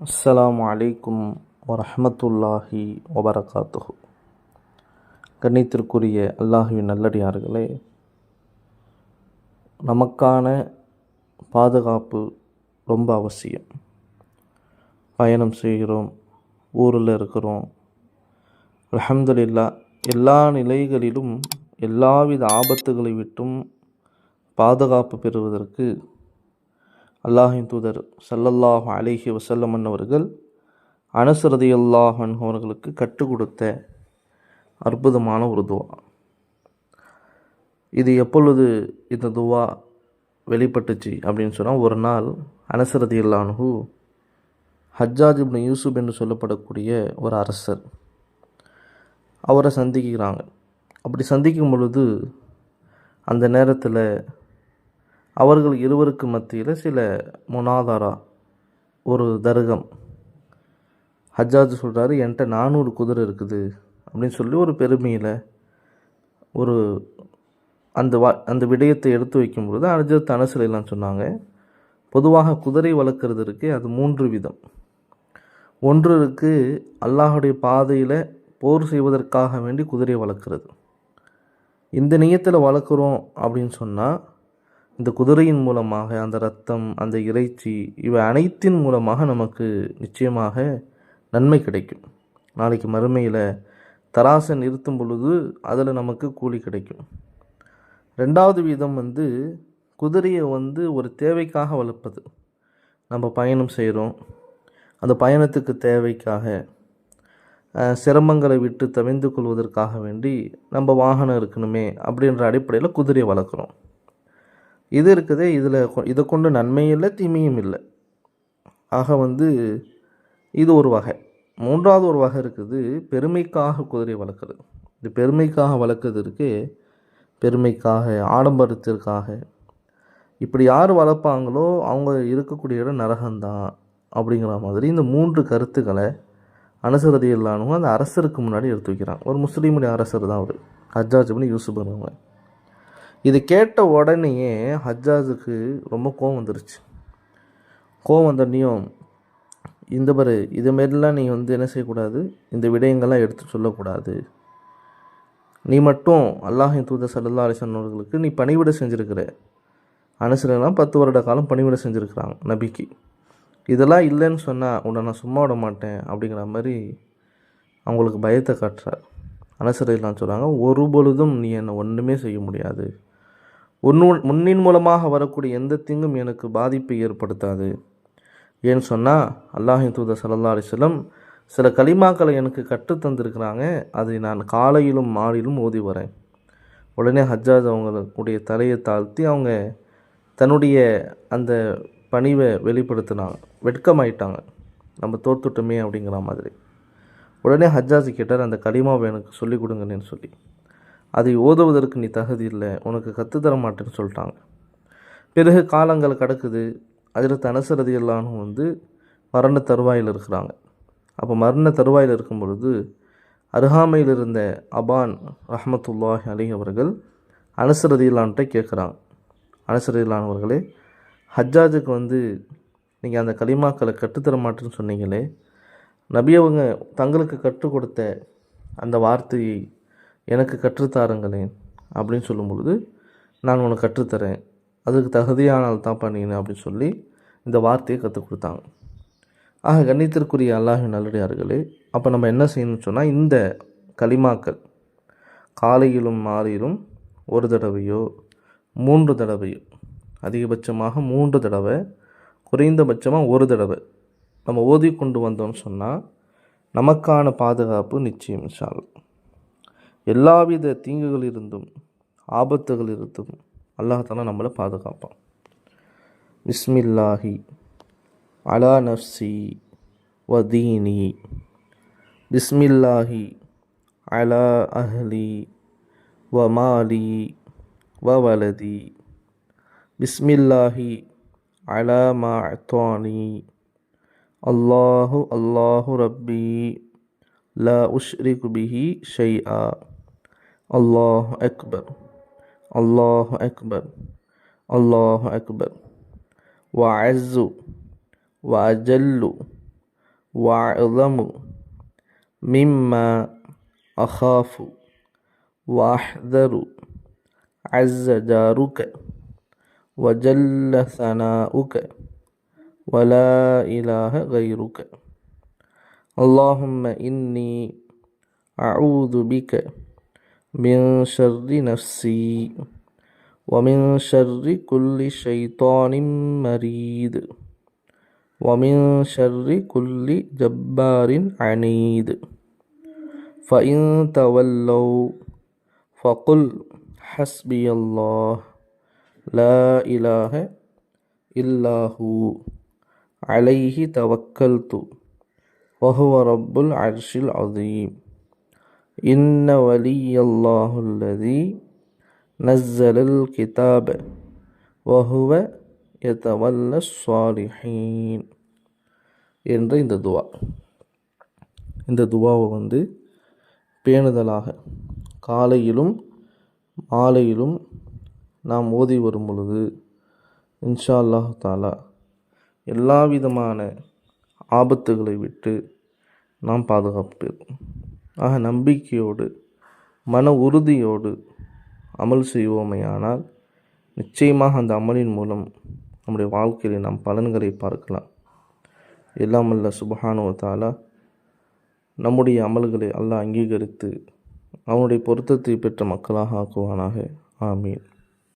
அஸ்லாம் அலைக்கும் வரமத்துல்லாஹி வபரகாத்துஹு. கண்ணியத்திற்குரிய அல்லாஹுவின் நல்லடியார்களே நமக்கான பாதுகாப்பு ரொம்ப அவசியம். பயணம் செய்கிறோம் ஊரில் இருக்கிறோம். அலமதுல்லா எல்லா நிலைகளிலும் எல்லாவித ஆபத்துகளை விட்டும் பாதுகாப்பு பெறுவதற்கு அல்லாஹின் தூதர் ஸல்லல்லாஹு அலைஹி வஸல்லம் அவர்கள் அனஸ் ரதியல்லாஹு அவர்களுக்கு கற்றுக் கொடுத்த அற்புதமான ஒரு துவா. இது எப்பொழுது இந்த துவா வெளிப்பட்டுச்சு அப்படின்னு சொன்னால் ஒரு நாள் அனஸ் ரதியல்லாஹு ஹஜ்ஜாஜ் இப்னு யூசுப் என்று சொல்லப்படக்கூடிய ஒரு அரசர் அவரை சந்திக்கிறாங்க. அப்படி சந்திக்கும் பொழுது அந்த நேரத்தில் அவர்கள் இருவருக்கு மத்தியில் சில முனாதாரா ஒரு தர்கம். ஹஜ்ஜாஜ் சொல்கிறாரு என்கிட்ட நானூறு குதிரை இருக்குது அப்படின்னு சொல்லி ஒரு பெருமையில் ஒரு அந்த வா அந்த விடயத்தை எடுத்து வைக்கும் பொழுது அஜத் அனசிலாம் சொன்னாங்க பொதுவாக குதிரை வளர்க்குறது இருக்கு அது மூன்று விதம். ஒன்று இருக்குது அல்லாஹுடைய பாதையில் போர் செய்வதற்காக வேண்டி குதிரையை வளர்க்குறது. இந்த நியத்தில் வளர்க்குறோம் அப்படின்னு சொன்னால் இந்த குதிரையின் மூலமாக அந்த ரத்தம் அந்த இறைச்சி இவை அனைத்தின் மூலமாக நமக்கு நிச்சயமாக நன்மை கிடைக்கும். நாளைக்கு மறுமையில் தராசை நிறுத்தும் பொழுது அதில் நமக்கு கூலி கிடைக்கும். ரெண்டாவது விதம் வந்து குதிரையை வந்து ஒரு தேவைக்காக வளர்ப்பது. நம்ம பயணம் செய்கிறோம் அந்த பயணத்துக்கு தேவைக்காக சிரமங்களை விட்டு தவிர்ந்து கொள்வதற்காக வேண்டி நம்ம வாகனம் இருக்கணுமே அப்படின்ற அடிப்படையில் குதிரையை வளர்க்குறோம். இது இருக்குது இதில் இதை கொண்டு நன்மையும் இல்லை தீமையும் இல்லை. ஆக வந்து இது ஒரு வகை. மூன்றாவது ஒரு வகை இருக்குது பெருமைக்காக குதிரை வளர்க்குறது. இது பெருமைக்காக வளர்க்குறது பெருமைக்காக ஆடம்பரத்திற்காக இப்படி யார் வளர்ப்பாங்களோ அவங்க இருக்கக்கூடிய இடம் நரகம்தான் அப்படிங்கிற மாதிரி இந்த மூன்று கருத்துக்களை அனுசரதி இல்லாமல் அந்த அரசருக்கு முன்னாடி எடுத்து வைக்கிறாங்க. ஒரு முஸ்லீமுடைய அரசர் தான் அவர். ஹஜ்ஜாஜ் பண்ணி யூசுப் பண்ணுவாங்க இது கேட்ட உடனேயே ஹஜ்ஜாஜுக்கு ரொம்ப கோவம் வந்துருச்சு. கோவம் வந்தோடனையும் இந்த பாரு இது மாரிலாம் நீ வந்து என்ன செய்யக்கூடாது? இந்த விடயங்கள்லாம் எடுத்து சொல்லக்கூடாது. நீ மட்டும் அல்லாஹின் தூத சல்லா அலிசன் அவர்களுக்கு நீ பணிவிட செஞ்சுருக்கிற. அனுசரெல்லாம் பத்து வருட காலம் பணிவிட செஞ்சுருக்கிறாங்க நபிக்கு. இதெல்லாம் இல்லைன்னு சொன்னால் உன்னை நான் சும்மா விட மாட்டேன் அப்படிங்கிற மாதிரி அவங்களுக்கு பயத்தை காட்டுறார். அனுசரெல்லாம் சொல்கிறாங்க ஒரு பொழுதும் நீ என்னை ஒன்றுமே செய்ய முடியாது. உன்னு முன்னின் மூலமாக வரக்கூடிய எந்த தீங்கும் எனக்கு பாதிப்பை ஏற்படுத்தாது. ஏன்னு சொன்னால் அல்லாஹின் தூதர் சல்லா அலிஸ்லம் சில கலிமாக்களை எனக்கு கற்று தந்திருக்கிறாங்க. அதை நான் காலையிலும் மாலையிலும் ஓதி வரேன். உடனே ஹஜ்ஜாஜ் அவங்களுடைய தலையை தாழ்த்தி அவங்க தன்னுடைய அந்த பணிவை வெளிப்படுத்தினாங்க. வெட்கமாயிட்டாங்க. நம்ம தோத்துட்டோமே அப்படிங்கிற மாதிரி. உடனே ஹஜ்ஜாஜ் கேட்டார் அந்த கலிமாவை எனக்கு சொல்லிக் கொடுங்கன்னு சொல்லி. அதை ஓதுவதற்கு நீ தகுதி இல்லை உனக்கு கற்றுத்தர மாட்டேன்னு சொல்லிட்டாங்க. பிறகு காலங்கள் கடக்குது. அதில் தனசரதி எல்லாரும் வந்து மரண தருவாயில் இருக்கிறாங்க. அப்போ மரண தருவாயில் இருக்கும் பொழுது அருகாமையில் இருந்த அபான் ரஹமத்துல்லாஹ் அலி அவர்கள் அனசரதியிலான்ட்ட கேட்குறாங்க. அனசரதியிலான் அவர்களே ஹஜ்ஜாஜுக்கு வந்து நீங்கள் அந்த கலிமாக்களை கற்றுத்தர மாட்டேன்னு சொன்னீங்களே நபி அவங்க தங்களுக்கு கற்றுக் கொடுத்த அந்த வார்த்தையை எனக்கு கற்றுத்தாருங்களேன் அப்படின்னு சொல்லும் பொழுது நான் உனக்கு கற்றுத்தரேன். அதுக்கு தகுதியானால் தான் பண்ணினேன் அப்படின்னு சொல்லி இந்த வார்த்தையை கற்றுக் கொடுத்தாங்க. ஆக கண்ணியத்திற்குரிய அல்லாஹ் நல்லடியார்களே அப்போ நம்ம என்ன செய்யணும்னு சொன்னால் இந்த களிமாக்கள் காலையிலும் மாலையிலும் ஒரு தடவையோ மூன்று தடவையோ அதிகபட்சமாக மூன்று தடவை குறைந்தபட்சமாக ஒரு தடவை நம்ம ஓதி கொண்டு வந்தோம்னு சொன்னால் நமக்கான பாதுகாப்பு நிச்சயம் சாலும் எல்லாவித தீங்குகள் இருந்தும் ஆபத்துகள் இருந்தும் அல்லாஹால நம்மளை பாதுகாப்பான். பிஸ்மில்லாஹி அலா நஃப்சி வதீனி பிஸ்மில்லாஹி அலா அஹ்லி வ மாலி வ வலதி. பிஸ்மில்லாஹி அலா மா அத்வானி அல்லாஹு அல்லாஹு ரப்பி. ல உஷ்ரிக் பிஹி ஷைஆ. الله أكبر. الله أكبر. الله أكبر. وعز. وأجل. وأعظم. مما أخاف. وأحذر. عز جارك. وجل ثناؤك. ولا إله غيرك. اللهم إني أعوذ بك من شر نفسي ومن شر كل شيطان مريد ومن شر كل جبار عنيد. فإن تولوا فقل حسبي الله لا إله إلا هو عليه توكلت وهو رب العرش العظيم. إن ولي الله الذي نزل الكتاب وهو يتولى الصالحين என்ற இந்த துவா இந்த துவாவை வந்து பேணுதலாக காலையிலும் மாலையிலும் நாம் ஓதி வரும் பொழுது இன்ஷா அல்லாஹ் தாலா எல்லா விதமான ஆபத்துகளை விட்டு நாம் பாதுகாப்பு பெறுவோம் ஆக நம்பிக்கையோடு மன உறுதியோடு அமல் செய்வோமையானால் நிச்சயமாக அந்த அமலின் மூலம் நம்முடைய வாழ்க்கையில் நாம் பலன்களை பார்க்கலாம். எல்லாமல்ல அல்ல தாலா நம்முடைய அமல்களை அல்லாஹ் அங்கீகரித்து அவனுடைய பொருத்தத்தை பெற்ற மக்களாக ஆக்குவானாக. ஆமீன்.